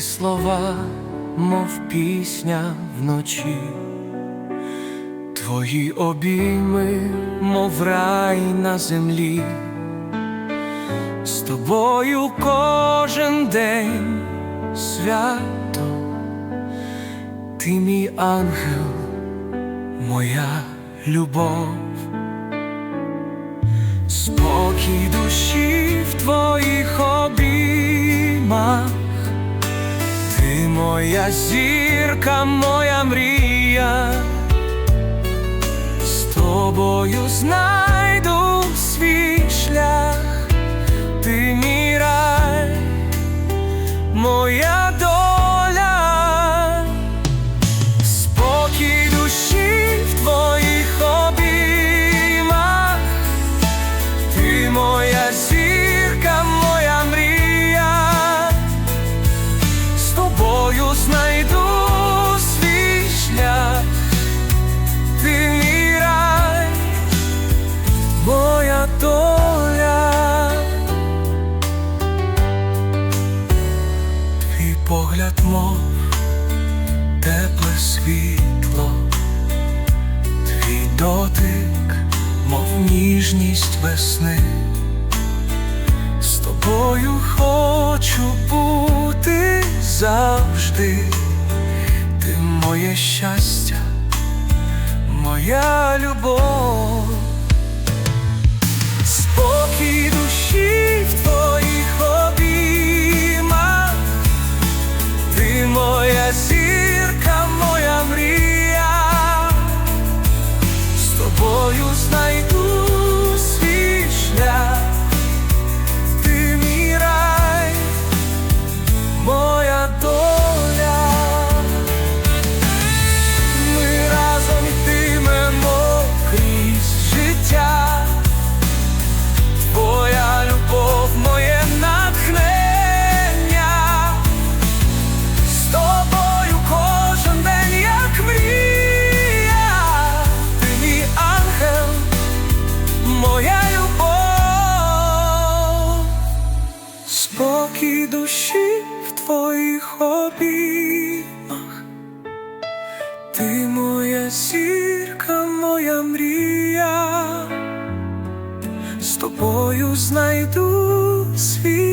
слова, мов пісня вночі, твої обійми, мов рай на землі, з тобою кожен день свято, ти мій ангел, моя любов. Спокій душі в твоїх моя зірка, моя мрія, з тобою знайду погляд, мов тепле світло, твій дотик, мов ніжність весни. З тобою хочу бути завжди, ти моє щастя, моя любов, душі в твоїх обіймах, ти моя зірка, моя мрія, з тобою знайду шлях.